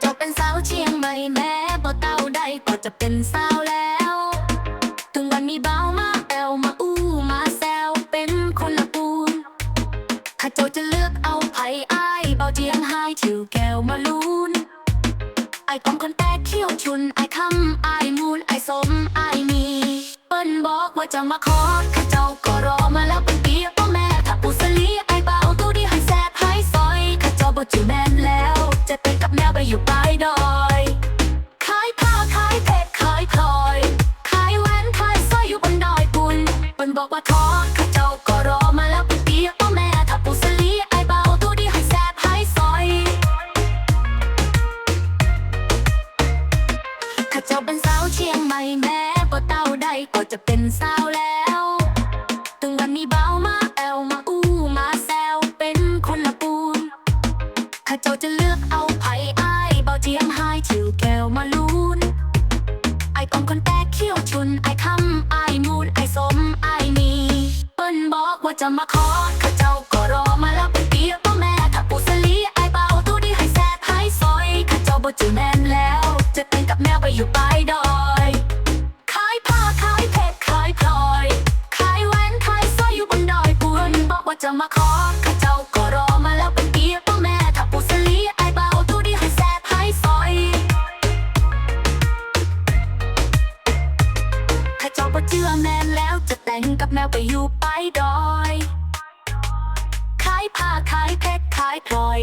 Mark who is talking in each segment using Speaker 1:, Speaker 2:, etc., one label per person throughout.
Speaker 1: เจ้าเป็นสาวเชียงใหม่แม้บ่เต้าใดก็จะเป็นสาวแล้ว ถึงวันมีเบามาแอวมาอู้มาแซวเป็นคนละปูนข้าเจ้าจะเลือกเอาไผ่อายเบาเจียงไฮถิวแก้วมาลูนไอ้ต้องคนแต่เขี้ยวชุนไอ้คำไอ้มูลไอ้สมไอ้มีเปิ้นบอกว่าจะมาขอข้าเจ้าก็รอมาแล้วเป็นปีพ่อแม่ถ้าปูสลี ว่าขอข้าเจ้าก็รอมาแล้วเป็นปีพ่อแม่ถ้าปูสลีไอเบาตู้ดีให้แซบให้ซอยข้าเจ้าเป็นสาวเชียงใหม่แม้บ่เต้าใดก็จะเป็นสาวแล้วถึงวันนี้เบามาแอวมาอู้มาแซวเป็นคนละปูนข้าเจ้าจะเลือกเอาไผ่ไอเบาเจียงไฮถิวแก้วมาลูนไอ้กองคนแตกเขี้ยวชุนไอ้คำ จะมาขอข้าเจ้าก็รอมาแล้วเป็นปีพ่อแม่ถ้าปูสลีไอ้เบาตู้ดีให้แซบให้ซอยข้าเจ้าบ่จือแม่นแล้ว จะเป็นกับแมวไปอยู่ปลายดอยขายผ้าขายเพชรขายพลอยขายแหวนขายสร้อยอยู่บนดอยปูนบอกว่าจะมาขอ แต่งกับแมวไปอยู่ปลายดอยขายผ้าขายเพชรขายพลอย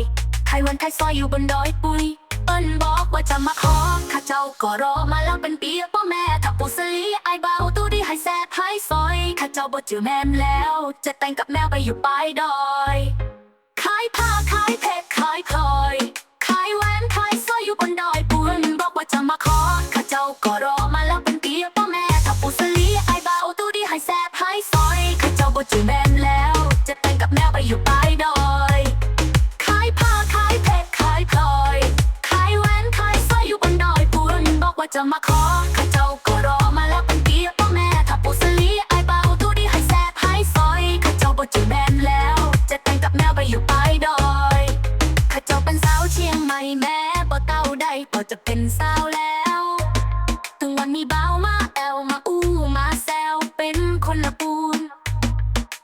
Speaker 1: ขายวันขายซอยอยู่บนดอยปุยเปิ้นบอกว่าจะมาขอข้าเจ้าก็รอมาแล้วเป็นปีพ่อแม่ถ้าปูสลีไอายเบาตู้ดีให้แซบให้ซอยข้าเจ้าบ่เจอแม่แล้ว จะแต่งกับแมวไปอยู่ปลายดอยขายผ้าขาย จะมาขอข้าเจ้าก็รอมาแล้วเป็นปีพ่อแม่ถ้าปูสลีไอายเบาตู้ดีให้แซบให้ซอยข้าเจ้าบ่เจอแม่นแล้ว จะแต่งกับแมวไปอยู่ปลายดอยข้าเจ้าเป็นสาวเชียงใหม่แม้บ่เต้าใดก็จะเป็นสาวแล้วถึงวันมีเบามาแอวมาอู้มาแซวเป็นคนละปูน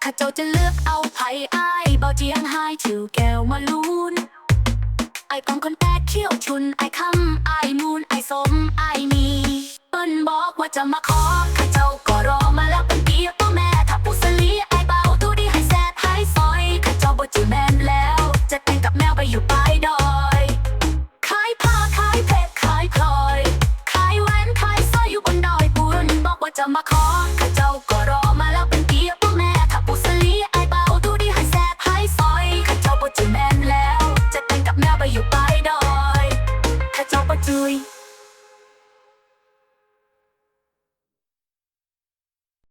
Speaker 1: ข้าเจ้าจะเลือกเอาไผ่ไอายเบาเจียงไฮถิวแก้วมาลูนไอ้กองคนแตกเขี้ยวชุนไอ้คำไอ้มู บอกว่าจะมาขอข้าเจ้าก็รอมาแล้วเป็นปีพ่อแม่ถ้าปูสลีไอ้เบาตู้ดีให้แซบให้ซอยข้าเจ้าบ่จือแมนแล้ว จะแต่งกับแมวไปอยู่ปลายดอยขายผ้าขายเพชรขายพลอยขายแหวนขายสร้อยอยู่บนดอยปูนบอกว่าจะมาขอข้าเจ้าก็รอมาแล้วเป็นปีพ่อแม่ถ้าปูสลีไอ้เบาตู้ดีให้แซบให้ซอยข้าเจ้าบ่จือแมนแล้ว จะแต่งกับแมวไปอยู่ปลายดอยข้าเจ้าบ่จุย